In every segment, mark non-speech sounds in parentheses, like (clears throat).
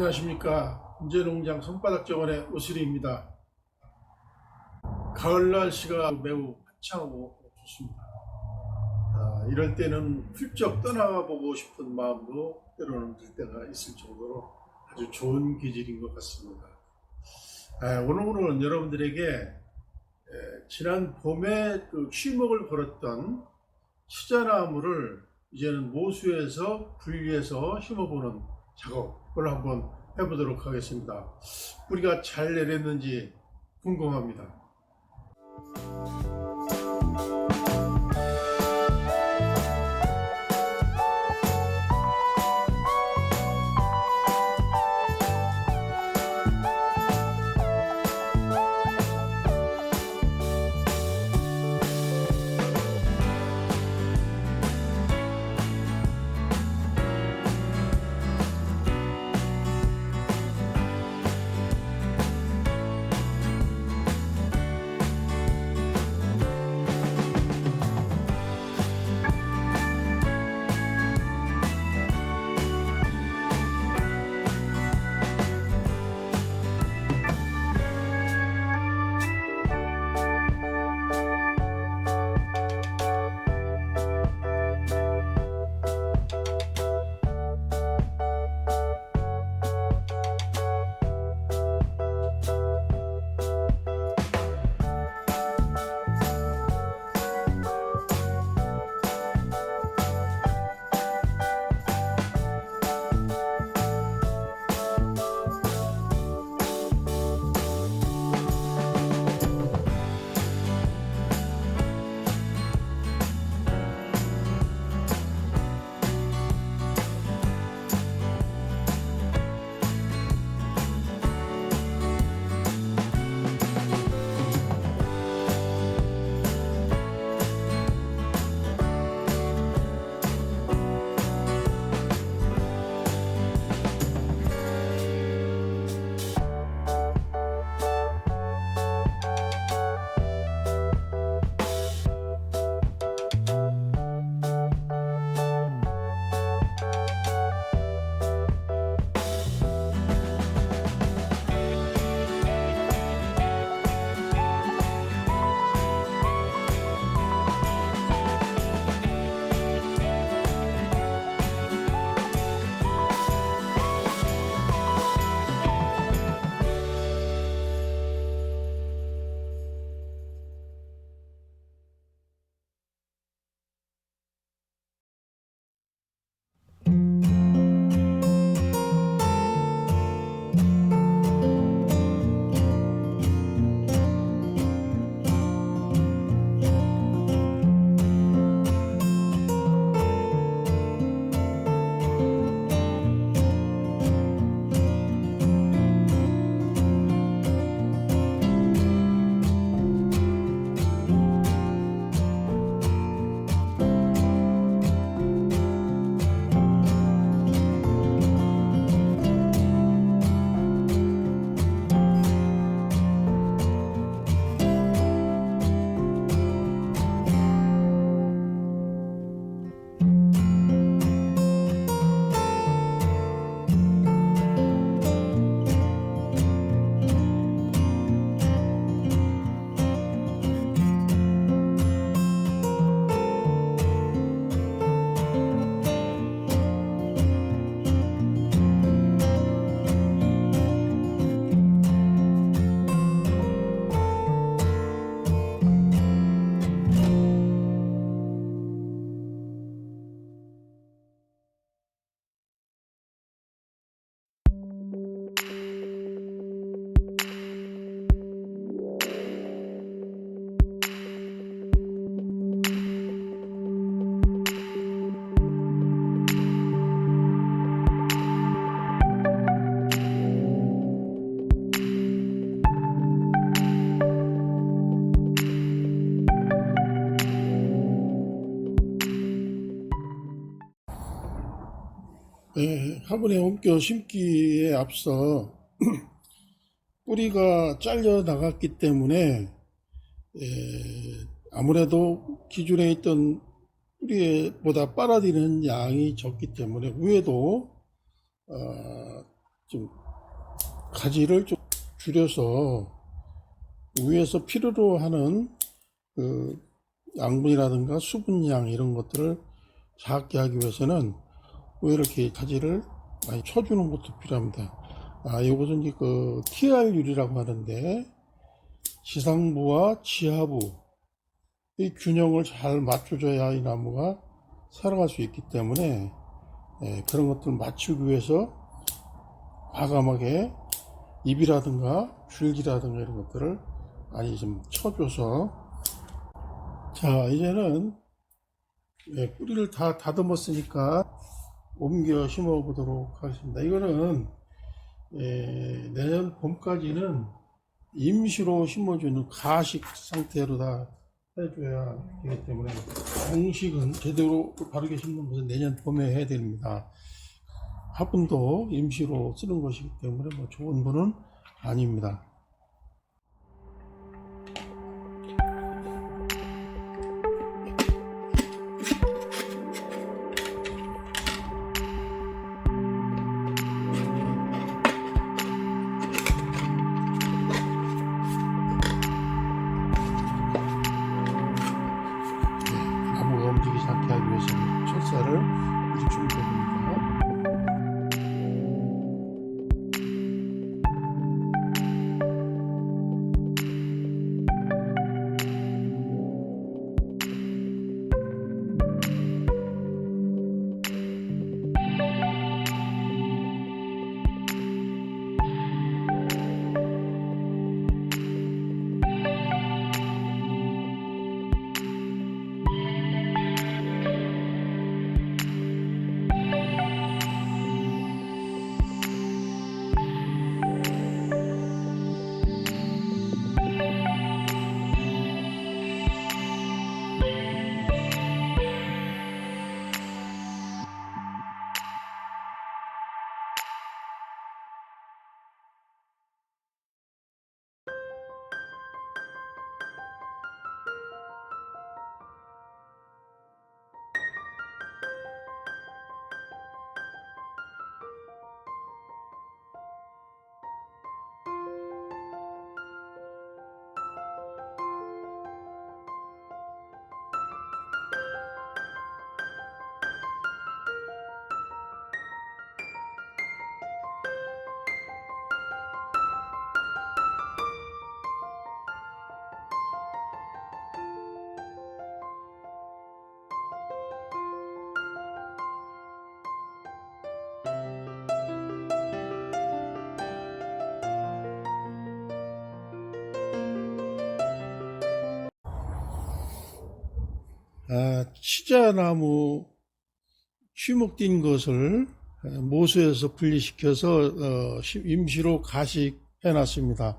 안녕하십니까 문제농장 손바닥 정원의 오슬이입니다. 가을 날씨가 매우 화창하고 좋습니다. 아, 이럴 때는 훌쩍 떠나보고 싶은 마음도 때로는 들 때가 있을 정도로 아주 좋은 계절인 것 같습니다. 아, 오늘은 여러분들에게 에, 지난 봄에 그 취목을 걸었던 치자나무를 이제는 모수에서 분리해서 심어보는 작업 을 한번 해보도록 하겠습니다. 뿌리가 잘 내렸는지 궁금합니다. 네, 화분에 옮겨 심기에 앞서 (clears throat) 뿌리가 잘려 나갔기 때문에 에, 아무래도 기존에 있던 뿌리보다 빨아들이는 양이 적기 때문에 위에도 어, 좀 가지를 좀 줄여서 위에서 필요로 하는 그 양분이라든가 수분량 이런 것들을 작게 하기 위해서는 왜 이렇게 가지를 많이 쳐주는 것도 필요합니다. 아, 이것은 이제 그 TR율이라고 하는데 지상부와 지하부 이 균형을 잘 맞춰줘야 이 나무가 살아갈 수 있기 때문에 예, 그런 것들을 맞추기 위해서 과감하게 잎이라든가 줄기라든가 이런 것들을 많이 좀 쳐줘서 자 이제는 예, 뿌리를 다 다듬었으니까 옮겨 심어 보도록 하겠습니다. 이거는 예, 내년 봄까지는 임시로 심어주는 가식 상태로 다 해줘야 되기 때문에 공식은 제대로 바르게 심는 것은 내년 봄에 해야 됩니다. 화분도 임시로 쓰는 것이기 때문에 뭐 좋은 분은 아닙니다. 치자나무 취목된 것을 아, 모수에서 분리시켜서 어, 시- 임시로 가식해 놨습니다.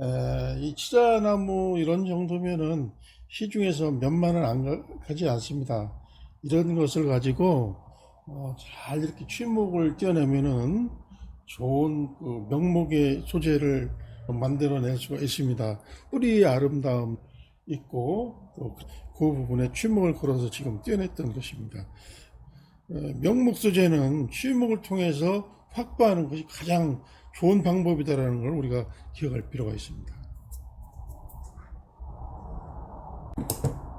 에, 이 치자나무 이런 정도면은 시중에서 몇만 원 안 가지 않습니다. 이런 것을 가지고 어, 잘 이렇게 취목을 떼어내면은 좋은 그 명목의 소재를 만들어낼 수가 있습니다. 뿌리의 아름다움 있고 또 그 부분에 취목을 걸어서 지금 떼어냈던 것입니다. 어, 명목 소재는 취목을 통해서 확보하는 것이 가장 좋은 방법이다라는 걸 우리가 기억할 필요가 있습니다.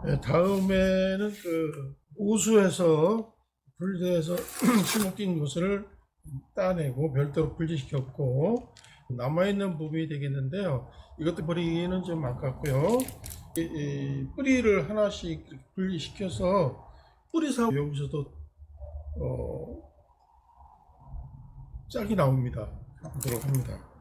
네, 다음에는 그 우수해서 분리해서 (clears throat) 취목된 것을 따내고 별도로 분리시켰고 남아있는 부분이 되겠는데요. 이것도 버리기는 좀 아깝고요. 뿌리를 하나씩 분리시켜서 뿌리사 여기서도 어, 짝이 나옵니다. 보도록 합니다.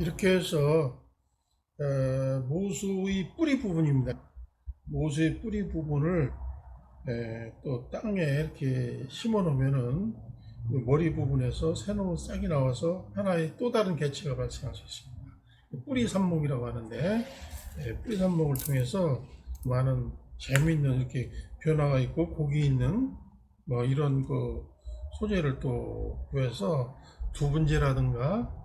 이렇게 해서 에, 모수의 뿌리 부분입니다. 모수의 뿌리 부분을 에, 또 땅에 이렇게 심어 놓으면은 그 머리 부분에서 새로운 싹이 나와서 하나의 또 다른 개체가 발생할 수 있습니다. 뿌리 삽목이라고 하는데 에, 뿌리 삽목을 통해서 많은 재미있는 이렇게 변화가 있고 고기 있는 뭐 이런 그 소재를 또 구해서 두분재라든가 아,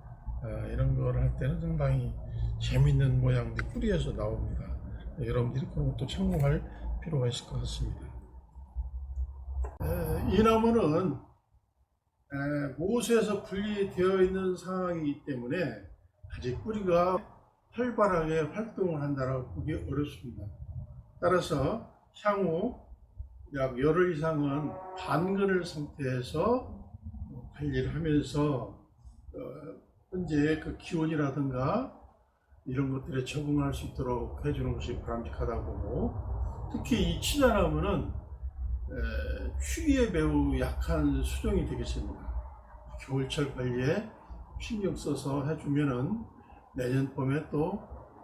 이런 걸 할 때는 상당히 재밌는 모양들이 뿌리에서 나옵니다. 여러분들이 그런 것도 참고할 필요가 있을 것 같습니다. 에, 이 나무는 에, 모수에서 분리되어 있는 상황이기 때문에 아직 뿌리가 활발하게 활동을 한다고 보기 어렵습니다. 따라서 향후 약 열흘 이상은 반그늘 상태에서 관리를 하면서 어, 현재 그 기온이라든가 이런 것들에 적응할 수 있도록 해주는 것이 바람직하다고 특히 이 치자나무는 에, 추위에 매우 약한 수종이 되겠습니다. 겨울철 관리에 신경 써서 해주면은 내년 봄에 또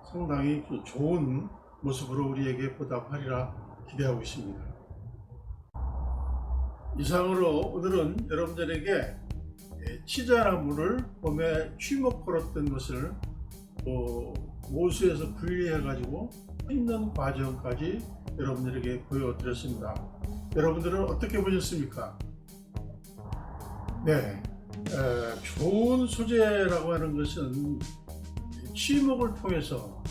상당히 그 좋은 모습으로 우리에게 보답하리라 기대하고 있습니다. 이상으로 오늘은 여러분들에게 예, 치자나무를 봄에 취목 걸었던 것을 뭐 모수에서 분리해 가지고 있는 과정까지 여러분들에게 보여드렸습니다. 여러분들은 어떻게 보셨습니까? 네, 에, 좋은 소재라고 하는 것은 취목을 통해서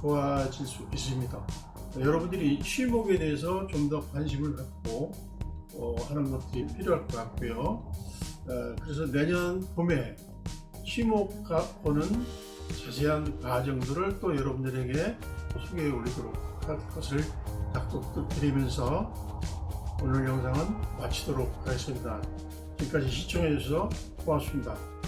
좋아질 수 있습니다. 여러분들이 취목에 대해서 좀 더 관심을 갖고 어, 하는 것들이 필요할 것 같고요. 어, 그래서 내년 봄에 취목과 보는 자세한 과정들을 또 여러분들에게 소개해 올리도록 할 것을 약속드리면서 오늘 영상은 마치도록 하겠습니다. 지금까지 시청해 주셔서 고맙습니다.